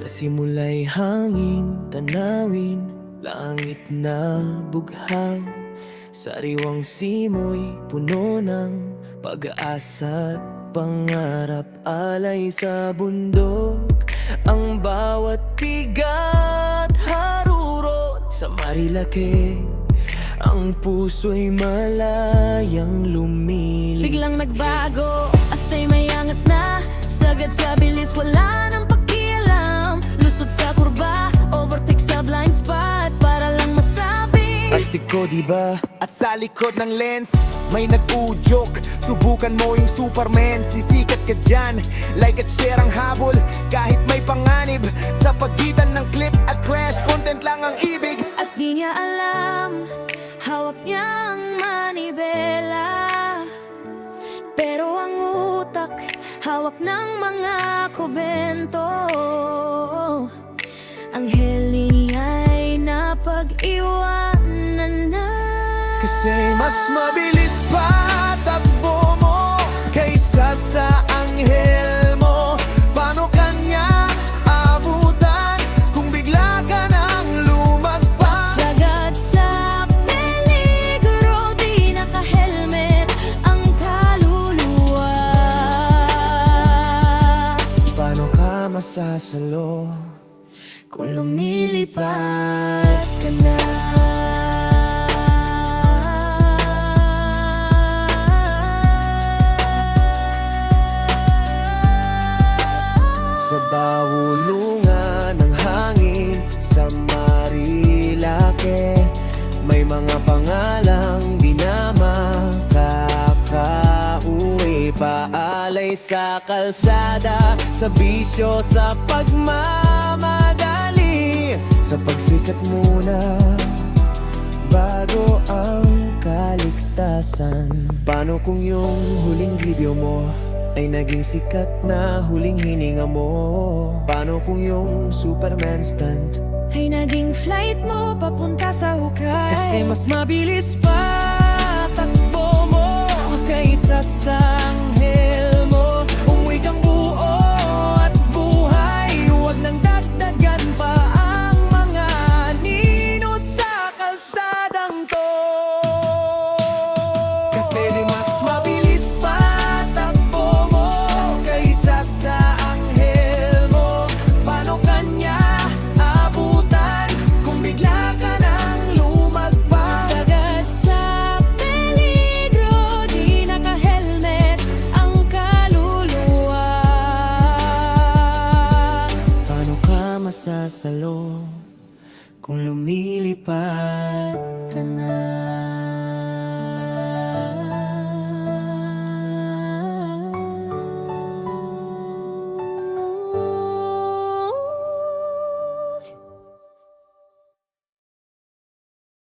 Sa simula'y hangin, tanawin Langit na bughaw Sariwang simoy, puno ng pag-aasa't pangarap Alay sa bundok. Ang bawat bigat harurot Sa marilake Ang puso'y malayang lumilig Biglang nagbago, astay may angas na. Sagad sa bilis, wala nang ko diba? At sa likod ng lens, may nag-udyok. Subukan mo yung Superman, sisikat ka dyan. Like at share ang habol, kahit may panganib. Sa pagitan ng clip at crash, content lang ang ibig. At di niya alam, hawak niya ang manibela. Pero ang utak, hawak ng mga kubento Ang Kasi mas mabilis pa takbo mo Kaysa sa anghel mo. Paano kanya abutan Kung bigla ka nang lumagpas? Sagad sa peligro, di naka-helmet ang kaluluwa. Paano ka masasalo? Kung lumilipad Sa bawulungan ng hangin Sa Marilake. May mga pangalang di na makakauwi. Paalay sa kalsada Sa bisyo, sa pagmamadali. Sa pagsikat muna Bago ang kaligtasan. Paano kung yung huling video mo Ay naging sikat na huling hininga mo. Paano kung yung Superman stunt Ay naging flight mo papunta sa hukay? Kasi mas mabilis pa ka masasalo Kung lumilipad ka na